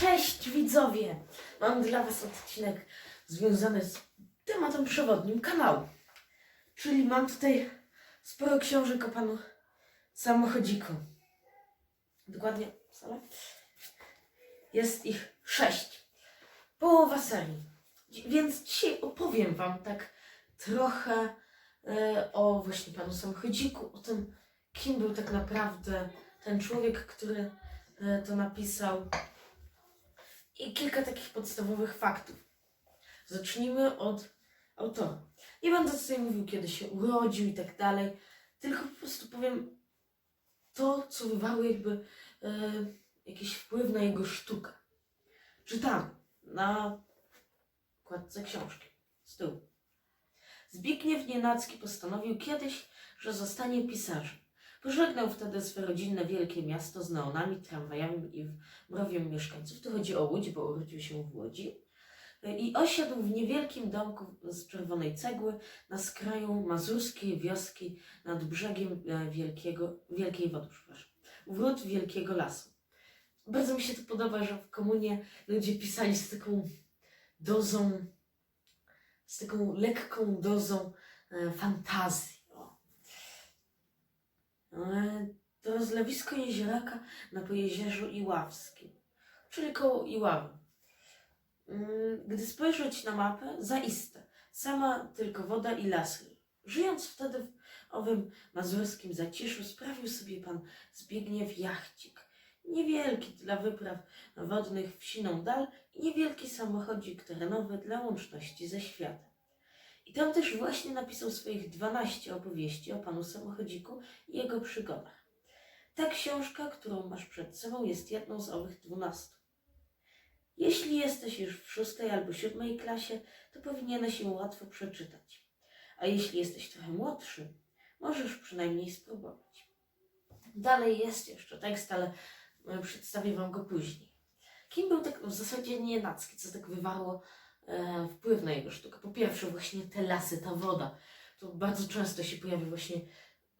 Cześć widzowie! Mam dla Was odcinek związany z tematem przewodnim kanału. Czyli mam tutaj sporo książek o panu samochodziku. Dokładnie, wcale? Jest ich sześć. Połowa serii. Więc dzisiaj opowiem Wam tak trochę e, o właśnie panu samochodziku, o tym, kim był tak naprawdę ten człowiek, który e, to napisał i kilka takich podstawowych faktów. Zacznijmy od autora. Nie będę tutaj mówił, kiedy się urodził i tak dalej, tylko po prostu powiem to, co wywarło jakby e, jakiś wpływ na jego sztukę. Czytam na okładce książki z tyłu. Zbigniew Nienacki postanowił kiedyś, że zostanie pisarzem. Pożegnał wtedy swe rodzinne wielkie miasto z neonami, tramwajami i mrowiem mieszkańców. Tu chodzi o Łódź, bo urodził się w Łodzi. I osiadł w niewielkim domku z czerwonej cegły na skraju mazurskiej wioski nad brzegiem e, wielkiego, Wielkiej Wody, przepraszam, wrót Wielkiego Lasu. Bardzo mi się to podoba, że w komunie ludzie pisali z taką dozą, z taką lekką dozą e, fantazji. To rozlewisko jezioraka na Pojezierzu Iławskim, czyli koło Iławy. Mm, Gdy spojrzeć na mapę, zaiste, sama tylko woda i lasy. Żyjąc wtedy w owym mazurskim zaciszu, sprawił sobie pan Zbigniew jachcik. Niewielki dla wypraw wodnych w siną dal i niewielki samochodzik terenowy dla łączności ze światem. I tam też właśnie napisał swoich 12 opowieści o panu samochodziku i jego przygodach. Ta książka, którą masz przed sobą, jest jedną z owych dwunastu. Jeśli jesteś już w szóstej albo siódmej klasie, to powinieneś ją łatwo przeczytać. A jeśli jesteś trochę młodszy, możesz przynajmniej spróbować. Dalej jest jeszcze tekst, ale e, przedstawię Wam go później. Kim był tak w zasadzie Nienacki, co tak wywarło e, wpływ na jego sztukę? Po pierwsze właśnie te lasy, ta woda. To bardzo często się pojawia właśnie,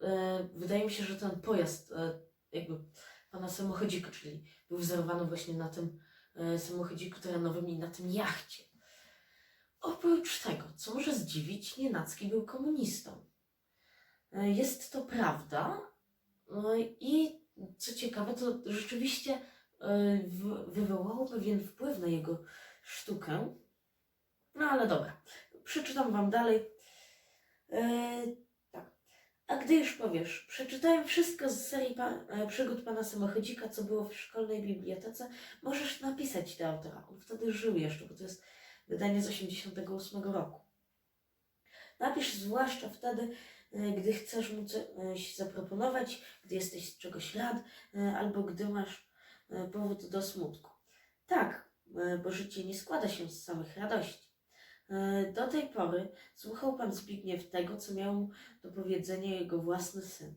e, wydaje mi się, że ten pojazd e, jakby pana samochodzika, czyli był wzorowany właśnie na tym samochodziku terenowym i na tym jachcie. Oprócz tego, co może zdziwić, Nienacki był komunistą. Jest to prawda no i co ciekawe, to rzeczywiście wywołało pewien wpływ na jego sztukę. No ale dobra, przeczytam Wam dalej. E, tak. A gdy już powiesz, przeczytałem wszystko z serii pa, e, przygód pana samochodzika, co było w szkolnej bibliotece, możesz napisać do autora. On wtedy żył jeszcze, bo to jest wydanie z 88 roku. Napisz zwłaszcza wtedy, e, gdy chcesz mu coś zaproponować, gdy jesteś z czegoś rad, albo gdy masz powód do smutku. Tak, bo życie nie składa się z samych radości. E, Do tej pory słuchał pan Zbigniew tego, co miał mu do powiedzenia jego własny syn.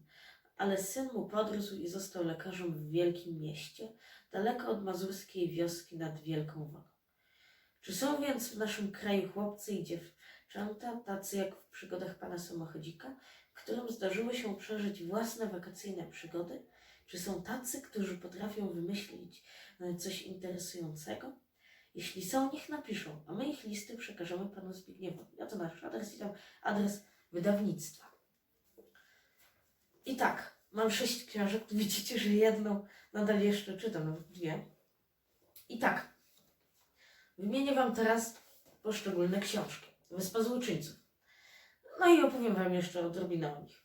Ale syn mu podrósł i został lekarzem w wielkim mieście, daleko od mazurskiej wioski nad Wielką Wodą. Czy są więc w naszym kraju chłopcy i dziewczęta, tacy jak w przygodach pana samochodzika, którym zdarzyło się przeżyć własne wakacyjne przygody? Czy są tacy, którzy potrafią wymyślić e, coś interesującego? Jeśli są, niech napiszą, a my ich listy przekażemy panu Zbigniewowi. Oto nasz adres i tam adres wydawnictwa. I tak, mam sześć książek. Widzicie, że jedną nadal jeszcze czytam, nawet dwie. I tak, wymienię wam teraz poszczególne książki. Wyspa Złoczyńców. No i opowiem wam jeszcze odrobinę o nich.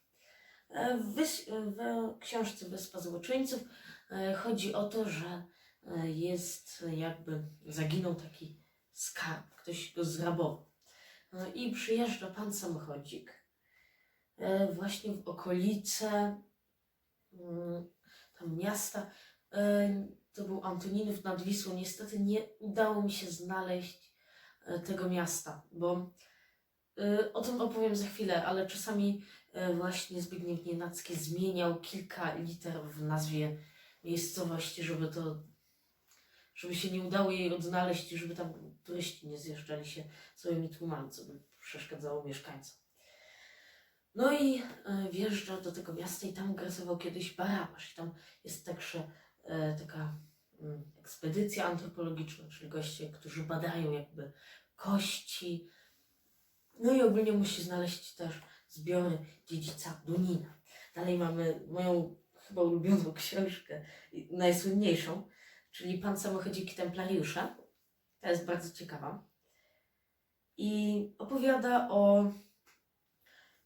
E, W, w książce Wyspa Złoczyńców e, chodzi o to, że jest jakby zaginął taki skarb, ktoś go zrabował. No i przyjeżdża pan samochodzik e, właśnie w okolice mm, tam miasta. E, To był Antoninów nad Wisłą. Niestety nie udało mi się znaleźć e, tego miasta, bo e, o tym opowiem za chwilę, ale czasami e, właśnie Zbigniew Nienacki zmieniał kilka liter w nazwie miejscowości, żeby to żeby się nie udało jej odnaleźć i żeby tam turyści nie zjeżdżali się swoimi tłumami, co by przeszkadzało mieszkańcom. No i e, wjeżdża do tego miasta i tam grasował kiedyś barabasz. I tam jest także e, taka, mm, ekspedycje antropologiczne, czyli goście, którzy badają jakby kości. No i ogólnie musi znaleźć też zbiory dziedzica Dunina. Dalej mamy moją chyba ulubioną książkę, najsłynniejszą, czyli Pan Samochodziki Templariusza. Ta jest bardzo ciekawa. I opowiada o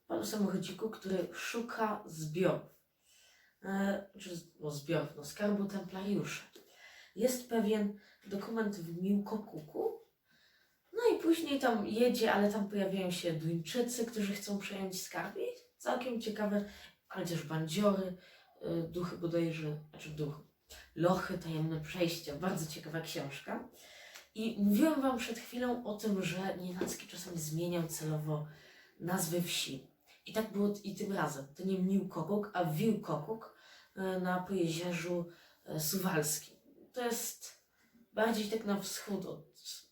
panu samochodziku, który szuka zbiorów. E, czy no, zbiorów, no, skarbu Templariusza. Jest pewien dokument w Miłkokuku. No i później tam jedzie, ale tam pojawiają się Duńczycy, którzy chcą przejąć skarb. I całkiem ciekawe, ale też bandziory, y, duchy bodajże, znaczy duchy, lochy, tajemne przejścia. Bardzo ciekawa książka. I mówiłam Wam przed chwilą o tym, że Nienacki czasami zmieniał celowo nazwy wsi. I tak było i tym razem. To nie Miłkokuk, a Wiłkokuk y, na Pojezierzu y, Suwalskim. To jest bardziej tak na wschód od,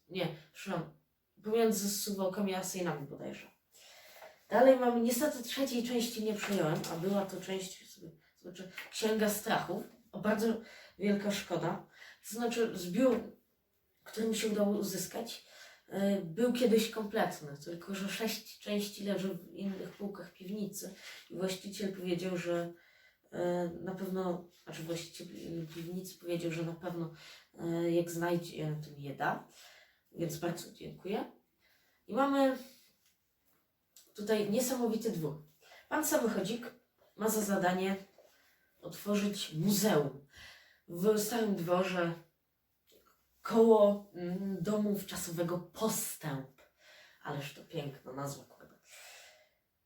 nie, przepraszam, pomiędzy Suwałkami a Sejnami bodajże. Dalej mamy, niestety trzeciej części nie przejąłem, a była to część, sobie zobaczę, Księga Strachów. O bardzo wielka szkoda. To znaczy zbiór, który mi się udało uzyskać, e, był kiedyś kompletny, tylko że sześć części leży w innych półkach piwnicy i właściciel powiedział, że e, na pewno, znaczy właściciel piwnicy powiedział, że na pewno e, jak znajdzie, to mi je da. Więc bardzo dziękuję. I mamy tutaj niesamowity dwór. Pan samochodzik ma za zadanie otworzyć muzeum w Starym Dworze koło mm, domu wczasowego Postęp. Ależ to piękna nazwa, kurde.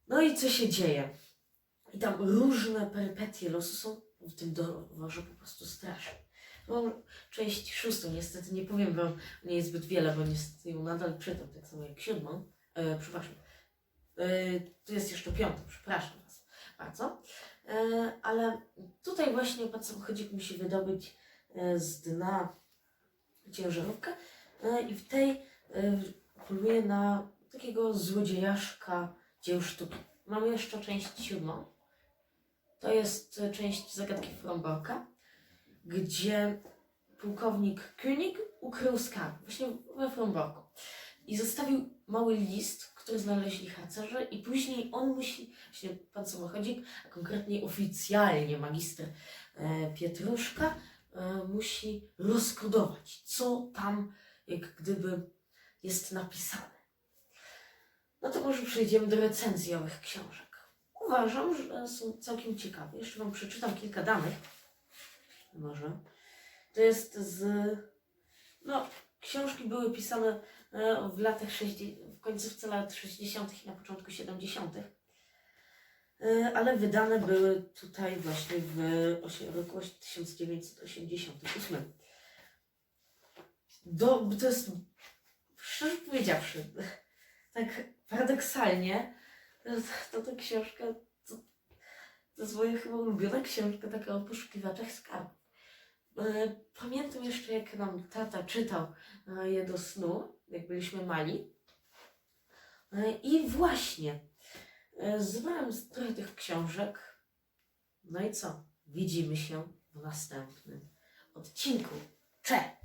No i co się dzieje? I tam różne perypetie losu są w tym dworze po prostu straszne. Mam część szóstą, niestety nie powiem wam o niej zbyt wiele, bo niestety ją nadal czytam, tak samo jak siódmą. E, przepraszam. E, tu jest jeszcze piąta, przepraszam was bardzo. E, ale tutaj właśnie pan samochodzik musi wydobyć e, z dna ciężarówkę e, i w tej e, poluje na takiego złodziejaszka dzieł sztuki. Mamy jeszcze część siódmą. To jest część zagadki Fromborka, gdzie pułkownik König ukrył skarb właśnie we Fromborku i zostawił mały list, który znaleźli harcerze i później on musi, właśnie pan samochodzik, a konkretnie oficjalnie magister e, Pietruszka, e, musi rozkodować, co tam jak gdyby jest napisane. No to może przejdziemy do recenzji owych książek. Uważam, że są całkiem ciekawe. Jeszcze Wam przeczytam kilka danych. Może. To jest z. No, książki były pisane e, w latach 60, w końcówce lat 60. i na początku 70. E, Ale wydane były tutaj właśnie w roku 1988. Do, to jest, szczerze powiedziawszy, tak paradoksalnie, to, to ta książka, to, to jest moja chyba ulubiona książka taka o poszukiwaczach skarbów. E, Pamiętam jeszcze, jak nam tata czytał e, je do snu, jak byliśmy mali. E, I właśnie, e, zebrałem z- trochę tych książek. No i co? Widzimy się w następnym odcinku. Cze!